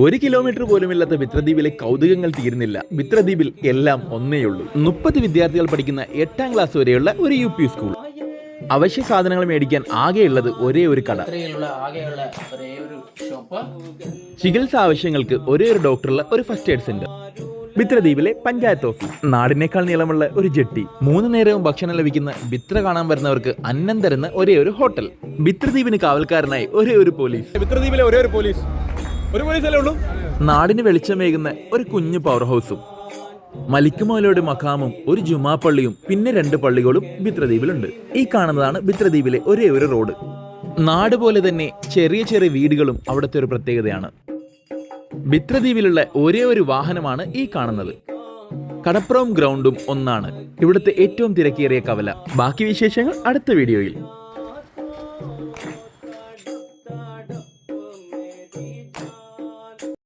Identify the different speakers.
Speaker 1: ഒരു കിലോമീറ്റർ പോലും ഇല്ലാത്ത മിത്രദ്വീപിലെ കൗതുകങ്ങൾ തീരുന്നില്ല. മിത്രദ്വീപിൽ എല്ലാം ഒന്നേയുള്ളൂ മുപ്പത് വിദ്യാർത്ഥികൾ പഠിക്കുന്ന എട്ടാം ക്ലാസ് വരെയുള്ള ഒരു യു പി സ്കൂൾ അവശ്യ സാധനങ്ങൾ മേടിക്കാൻ ആകെയുള്ളത് ഒരേ ഒരു കട.
Speaker 2: ചികിത്സ ആകെയുള്ള ഒരേ ഒരു ഷോപ്പ്
Speaker 1: ചികിത്സാ ആവശ്യങ്ങൾക്ക് ഒരേ ഒരു ഡോക്ടറുള്ള ഒരു ഫസ്റ്റ് എയ്ഡ് സെന്റർ ബിത്രദ്വീപിലെ പഞ്ചായത്ത് ഓഫീസ് നാടിനേക്കാൾ നീളമുള്ള ഒരു ജെട്ടി. മൂന്ന് നേരവും ഭക്ഷണം ലഭിക്കുന്ന ബിത്ര കാണാൻ വരുന്നവർക്ക് അന്നം തരുന്ന ഒരേ ഒരു ഹോട്ടൽ ബിത്രദ്വീപിന് കാവൽക്കാരനായി ഒരേ ഒരു പോലീസ്
Speaker 3: മിത്രദ്വീപിലെ ഒരേ ഒരു പോലീസ് ഒരു ഉള്ളൂ?
Speaker 1: നാടിന് വെളിച്ചമേകുന്ന ഒരു കുഞ്ഞു പവർ ഹൗസും മലിക്കുമോലയുടെ മഖാമും ഒരു ജുമാ പള്ളിയും പിന്നെ രണ്ട് പള്ളികളും ബിത്രദ്വീപിലുണ്ട് ഈ കാണുന്നതാണ് ബിത്രദ്വീപിലെ ഒരേ ഒരു റോഡ്. നാട് പോലെ തന്നെ ചെറിയ ചെറിയ വീടുകളും അവിടുത്തെ ഒരു പ്രത്യേകതയാണ്. ബിത്രദ്വീപിലുള്ള ഒരേ ഒരു വാഹനമാണ് ഈ കാണുന്നത്. കടപ്പുറവും ഗ്രൗണ്ടും ഒന്നാണ്. ഇവിടുത്തെ ഏറ്റവും തിരക്കേറിയ കവല. ബാക്കി വിശേഷങ്ങൾ അടുത്ത വീഡിയോയിൽ.